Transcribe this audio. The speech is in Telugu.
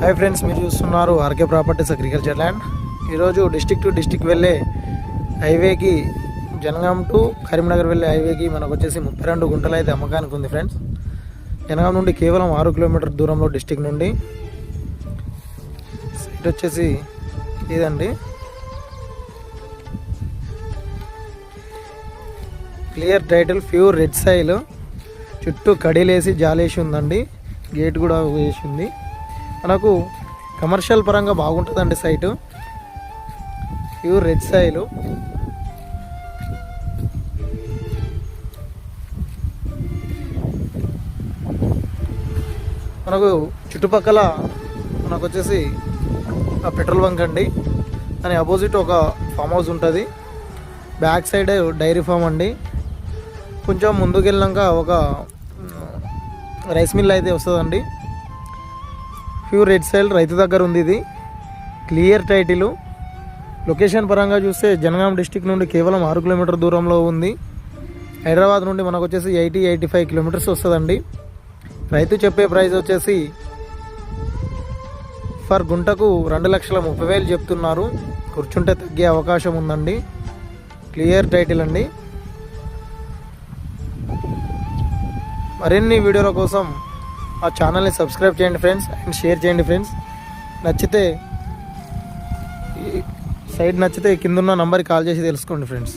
హాయ్ ఫ్రెండ్స్ మీరు చూస్తున్నారు ఆర్కే ప్రాపర్టీస్ అగ్రికల్చర్ ల్యాండ్ ఈరోజు డిస్టిక్ టు డిస్టిక్ వెళ్ళే హైవేకి జనగాం టు కరీంనగర్ వెళ్ళే హైవేకి మనకు వచ్చేసి ముప్పై రెండు గుంటలు అయితే అమ్మకానికి ఉంది ఫ్రెండ్స్ జనగాం నుండి కేవలం ఆరు కిలోమీటర్ దూరంలో డిస్టిక్ నుండి సైట్ వచ్చేసి ఇదండి. Clear title pure red soil చుట్టూ కడీలేసి జాలేసి ఉందండి. గేట్ కూడా వేసి ఉంది. మనకు కమర్షియల్ పరంగా బాగుంటుందండి సైటు. ప్యూర్ రెడ్ సాయిలు మనకు చుట్టుపక్కల మనకు వచ్చేసి పెట్రోల్ బంక్ అండి. దాని అపోజిట్ ఒక ఫామ్ హౌస్ ఉంటుంది. బ్యాక్ సైడ్ డైరీ ఫామ్ అండి. కొంచెం ముందుకు వెళ్ళాక ఒక రైస్ మిల్ అయితే వస్తుందండి. ప్యూర్ రెడ్ సైల్ రైతు దగ్గర ఉంది ఇది. క్లియర్ టైటిల్ లొకేషన్ పరంగా చూస్తే జనగాం డిస్టిక్ నుండి కేవలం ఆరు కిలోమీటర్ దూరంలో ఉంది. హైదరాబాద్ నుండి మనకు వచ్చేసి ఎయిటీ ఎయిటీ ఫైవ్ కిలోమీటర్స్ వస్తుందండి. రైతు చెప్పే ప్రైస్ వచ్చేసి ఫర్ గుంటకు రెండు లక్షల ముప్పై వేలు చెప్తున్నారు. కూర్చుంటే తగ్గే అవకాశం ఉందండి. క్లియర్ టైటిల్ అండి. మరిన్ని వీడియోల కోసం ఆ ఛానల్ని సబ్స్క్రైబ్ చేయండి ఫ్రెండ్స్ అండ్ షేర్ చేయండి ఫ్రెండ్స్. నచ్చితే సైడ్ నచ్చితే కింద ఉన్న నంబర్కి కాల్ చేసి తెలుసుకోండి ఫ్రెండ్స్.